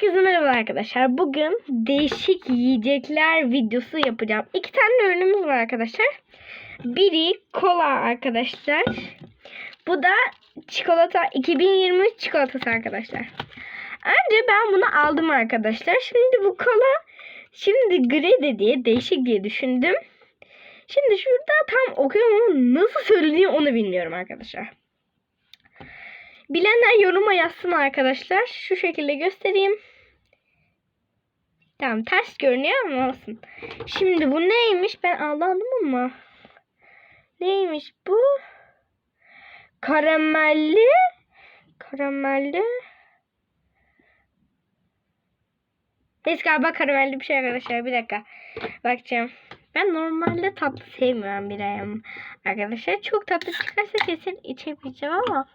Herkese merhaba arkadaşlar. Bugün değişik yiyecekler videosu yapacağım. İki tane ürünümüz var arkadaşlar. Biri kola arkadaşlar. Bu da çikolata 2023 çikolatası arkadaşlar. Önce ben bunu aldım arkadaşlar. Şimdi bu kola şimdi grede diye değişik diye düşündüm. Şimdi şurada tam okuyorum ama nasıl söylediğim onu bilmiyorum arkadaşlar. Bilenler yoruma yazsın arkadaşlar. Şu şekilde göstereyim. Tamam ters görünüyor ama olsun. Şimdi bu neymiş? Ben aldandım ama. Neymiş bu? Karamelli. Karamelli. Neyse galiba karamelli bir şey arkadaşlar. Bir dakika. Bakacağım. Ben normalde tatlı sevmiyorum bir ayım. Arkadaşlar çok tatlı çıkarsa kesin içemeyeceğim ama.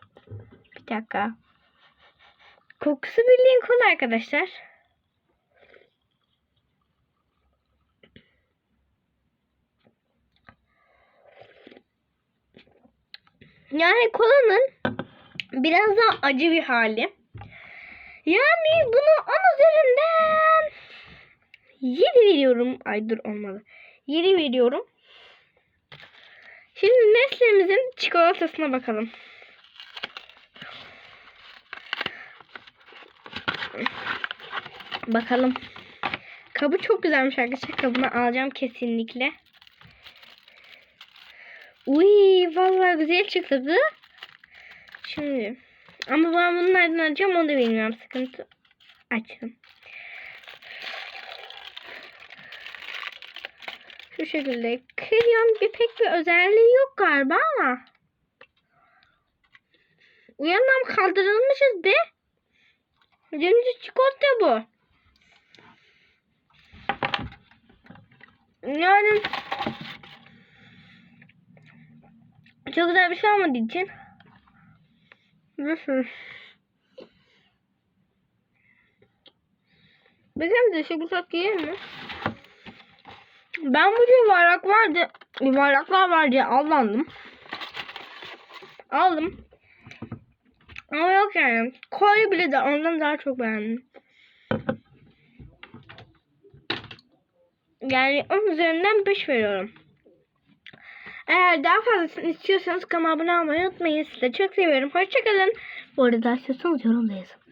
Bir dakika. Kokusu bildiğin kola arkadaşlar. Yani kolanın biraz daha acı bir hali. Yani bunu 10 üzerinden 7 veriyorum. Ay dur olmadı. 7 veriyorum. Şimdi Nestle'mizin çikolatasına bakalım. Bakalım. Kabı çok güzelmiş arkadaşlar. Kabını alacağım kesinlikle. Uy vallahi güzel çıktı. Şimdi. Ama ben bunu nereden alacağım onu da bilmiyorum. Sıkıntı. Açtım. Şu şekilde. Kırıyorum. Bir pek bir özelliği yok galiba ama. Uyandan kaldırılmışız be. Dümdüz çikolata bu. Yani çok güzel bir şey olmadığı için Nasıl? Bakalım da şu tat yiyelim mi? Ben bu yuvarlak vardı. Yuvarlaklar var diye aldandım. Aldım. Ama yok yani. Koyu bile de ondan daha çok beğendim. Yani 10 üzerinden 5 veriyorum. Eğer daha fazlasını istiyorsanız kanalıma abone olmayı unutmayın. Sizi çok seviyorum. Hoşçakalın. Bu arada istiyorsanız yorumda yazın.